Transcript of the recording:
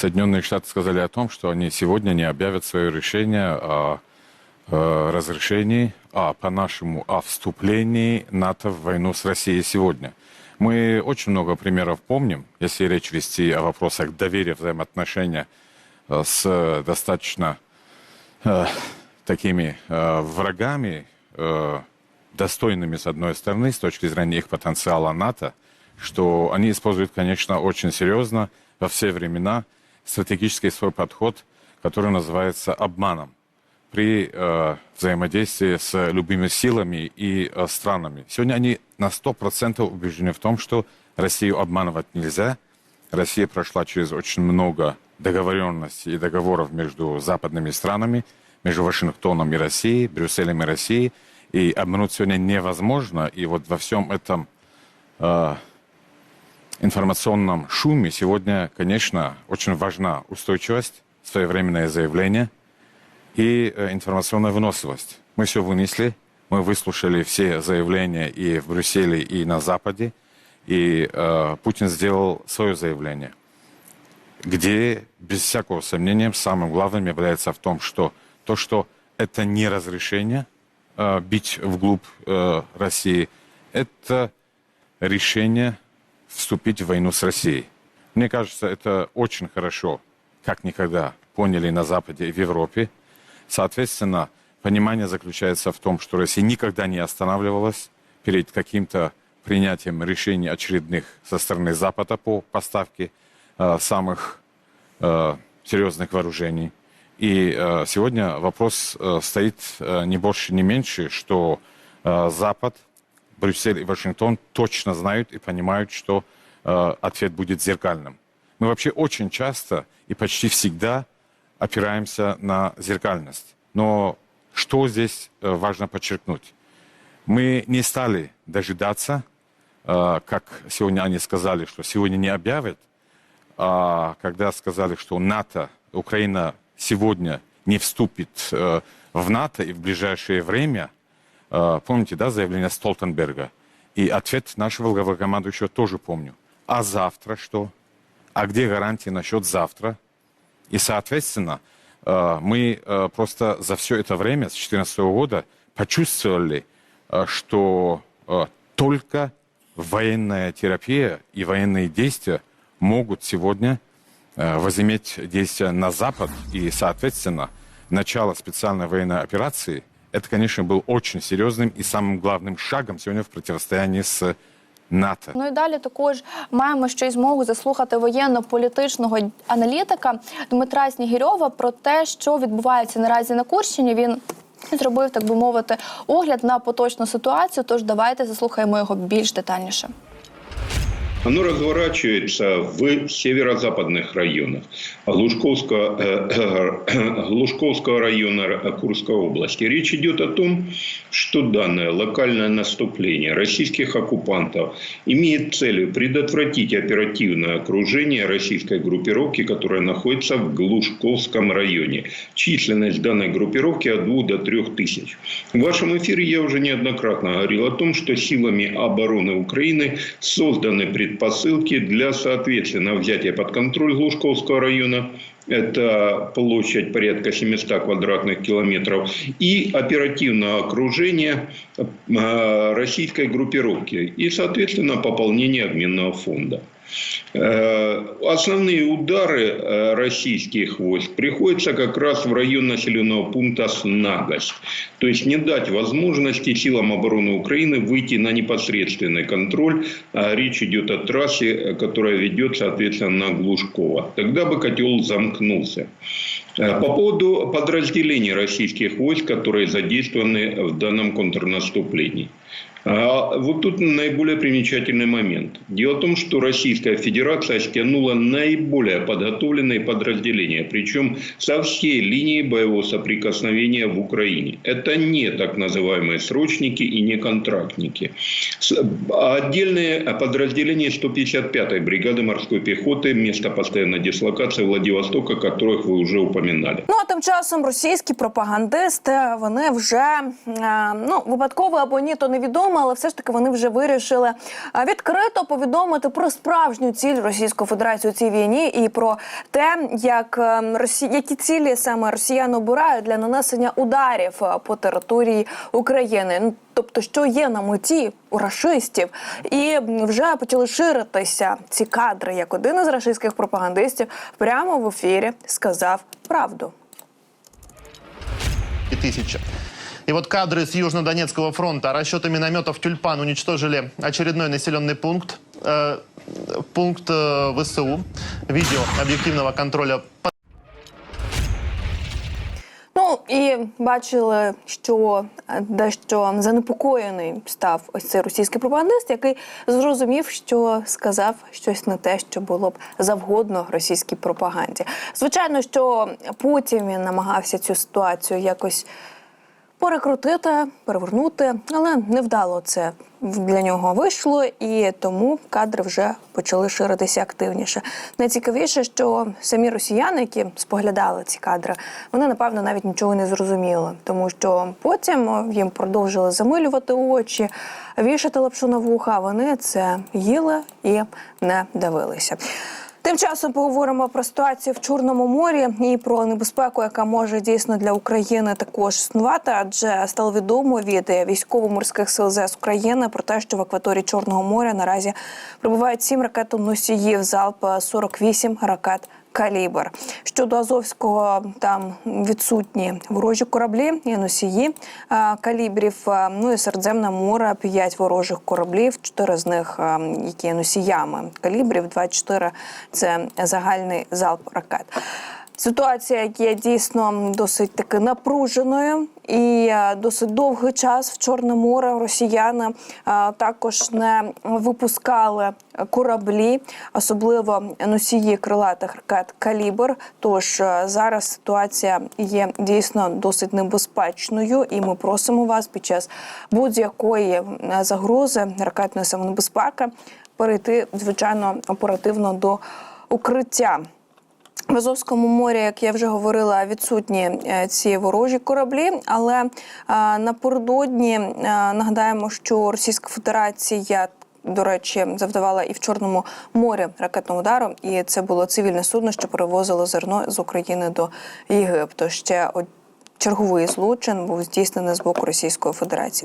Соединенные Штаты сказали о том, что они сегодня не объявят свое решение о э, разрешении, а по-нашему о вступлении НАТО в войну с Россией сегодня. Мы очень много примеров помним, если речь вести о вопросах доверия, взаимоотношения э, с достаточно э, такими э, врагами, э, достойными с одной стороны, с точки зрения их потенциала НАТО, что они используют, конечно, очень серьезно во все времена стратегический свой подход, который называется обманом при э, взаимодействии с любыми силами и э, странами. Сегодня они на 100% убеждены в том, что Россию обманывать нельзя. Россия прошла через очень много договоренностей и договоров между западными странами, между Вашингтоном и Россией, Брюсселем и Россией. И обмануть сегодня невозможно. И вот во всем этом э, информационном шуме сегодня, конечно, очень важна устойчивость, своевременное заявление и э, информационная выносливость. Мы все вынесли, мы выслушали все заявления и в Брюсселе, и на Западе, и э, Путин сделал свое заявление, где, без всякого сомнения, самым главным является в том, что то, что это не разрешение э, бить вглубь э, России, это решение вступить в войну с Россией. Мне кажется, это очень хорошо, как никогда поняли на Западе и в Европе. Соответственно, понимание заключается в том, что Россия никогда не останавливалась перед каким-то принятием решений очередных со стороны Запада по поставке э, самых э, серьезных вооружений. И э, сегодня вопрос э, стоит э, не больше, не меньше, что э, Запад, Брюссель и Вашингтон точно знают и понимают, что э, ответ будет зеркальным. Мы вообще очень часто и почти всегда опираемся на зеркальность. Но что здесь э, важно подчеркнуть? Мы не стали дожидаться, э, как сегодня они сказали, что сегодня не объявят, а когда сказали, что НАТО, Украина сегодня не вступит э, в НАТО и в ближайшее время, помните, да, заявление Столтенберга? И ответ нашего главнокомандующего тоже помню. А завтра что? А где гарантии насчет завтра? И, соответственно, э, мы э, просто за все это время, с 2014 года, почувствовали, э, что э, только военная терапия и военные действия могут сегодня э, возыметь действия на Запад. И, соответственно, начало специальной военной операции, это, конечно, был очень серьезным и самым главным шагом сегодня в противостоянии с НАТО. Ну і далі також маємо ще й змогу заслухати воєнно-політичного аналітика Дмитра Снігірьова про те, що відбувається наразі на Курщині. Він зробив, так би мовити, огляд на поточну ситуацію. Тож давайте заслухаємо його більш детальніше. Оно разворачивается в северо-западных районах Глушковского, э, Глушковского района Курской области. Речь идет о том, что данное локальное наступление российских оккупантов имеет целью предотвратить оперативное окружение российской группировки, которая находится в Глушковском районе. Численность данной группировки от 2 до 3 тысяч. В вашем эфире я уже неоднократно говорил о том, что силами обороны Украины созданы предпосылки для, соответственно, взятия под контроль Глушковского района. Это площадь порядка 700 квадратных километров. И оперативное окружение э, российской группировки. И, соответственно, пополнение обменного фонда. Э, Основные удары э, российских войск приходятся как раз в район населенного пункта Снагость. То есть не дать возможности силам обороны Украины выйти на непосредственный контроль. А Речь идет о трассе, э, которая ведет, соответственно, на Глушково. Тогда бы котел замкнулся. Э, По поводу подразделений российских войск, которые задействованы в данном контрнаступлении. А Вот тут наиболее примечательный момент. Дело в том, что Российская Федерация стянула наиболее подготовленные подразделения, причем со всей линии боевого соприкосновения в Украине. Это не так называемые срочники и не контрактники. Отдельные подразделения 155-й бригады морской пехоты, место постоянной дислокации Владивостока, которых вы уже упоминали. Ну а тим часом російські пропагандисти вони вже е, ну випадково або ні, то невідомо, але все ж таки вони вже вирішили відкрито повідомити про справжню ціль Російської Федерації у цій війні і про те, як ем, Росі... які цілі саме росіяни обирають для нанесення ударів е, по території України Ну, Тобто, що є на меті у рашистів, і вже почали ширитися ці кадри, як один із рашистських пропагандистів прямо в ефірі сказав правду. и тысяча. И вот кадры с Южно-Донецкого фронта. Расчеты минометов «Тюльпан» уничтожили очередной населенный пункт. э, пункт э, ВСУ. Видео объективного контроля бачили, що е, дещо занепокоєний став ось цей російський пропагандист, який зрозумів, що сказав щось не те, що було б завгодно російській пропаганді. Звичайно, що потім він намагався цю ситуацію якось перекрутити, перевернути, але невдало це для нього вийшло, і тому кадри вже почали ширитися активніше. Найцікавіше, що самі росіяни, які споглядали ці кадри, вони напевно навіть нічого не зрозуміли, тому що потім їм продовжили замилювати очі, вішати лапшу на вуха. Вони це їли і не дивилися. Тим часом поговоримо про ситуацію в Чорному морі і про небезпеку, яка може дійсно для України також існувати, адже стало відомо від військово-морських сил ЗС України про те, що в акваторії Чорного моря наразі прибувають сім ракетоносіїв, залп 48 ракет. Калібр щодо Азовського там відсутні ворожі кораблі і носії калібрів. Ну і Середземна море п'ять ворожих кораблів, чотири з них які є носіями калібрів, 24 – це загальний залп ракет. Ситуація є дійсно досить таки напруженою, і е, досить довгий час в Чорне море росіяни е, також не випускали кораблі, особливо носії крилатих ракет калібр. Тож е, зараз ситуація є дійсно досить небезпечною, і ми просимо вас під час будь-якої загрози ракетної самонебезпеки перейти звичайно оперативно до укриття. В Азовському морі, як я вже говорила, відсутні е, ці ворожі кораблі. Але е, напередодні е, нагадаємо, що Російська Федерація. До речі, завдавала і в Чорному морі ракетного удару, і це було цивільне судно, що перевозило зерно з України до Єгипту. Ще од- черговий злочин був здійснений з боку Російської Федерації.